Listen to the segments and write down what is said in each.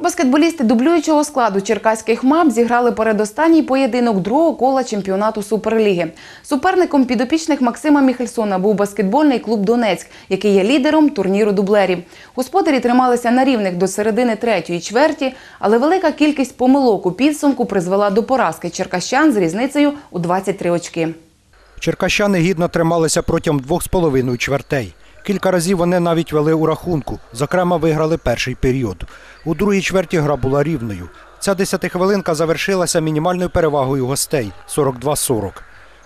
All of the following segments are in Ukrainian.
Баскетболісти дублюючого складу черкаських мап зіграли передостанній поєдинок другого кола чемпіонату Суперліги. Суперником підопічних Максима Міхельсона був баскетбольний клуб Донецьк, який є лідером турніру дублерів. Господарі трималися на рівних до середини третьої чверті, але велика кількість помилок у підсумку призвела до поразки черкащан з різницею у 23 очки. Черкащани гідно трималися протягом двох з половиною чвертей. Кілька разів вони навіть вели у рахунку. Зокрема, виграли перший період. У другій чверті гра була рівною. Ця десятихвилинка завершилася мінімальною перевагою гостей 42-40.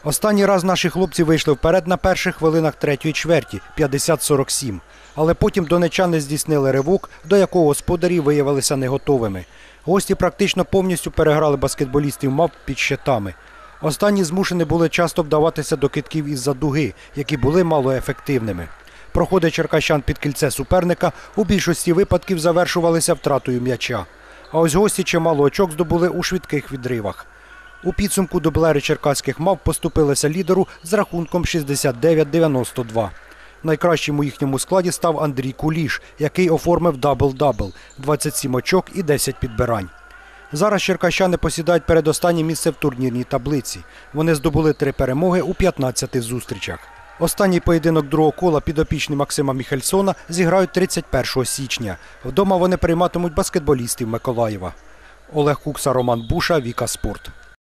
Останній раз наші хлопці вийшли вперед на перших хвилинах третьої чверті 50-47. Але потім донечани здійснили ривок, до якого господарі виявилися не готовими. Гості практично повністю переграли баскетболістів мав під щитами. Останні змушені були часто вдаватися до китків із-за дуги, які були малоефективними. Проходи черкащан під кільце суперника у більшості випадків завершувалися втратою м'яча. А ось гості чимало очок здобули у швидких відривах. У підсумку дублери черкаських мав поступилися лідеру з рахунком 69-92. Найкращим у їхньому складі став Андрій Куліш, який оформив дабл-дабл – 27 очок і 10 підбирань. Зараз черкащани посідають передостаннє місце в турнірній таблиці. Вони здобули три перемоги у 15 зустрічах. Останній поєдинок другого кола підопічні Максима Міхельсона зіграють 31 січня. Вдома вони прийматимуть баскетболістів Миколаєва. Олег Кукса, Роман Буша, Віка Спорт.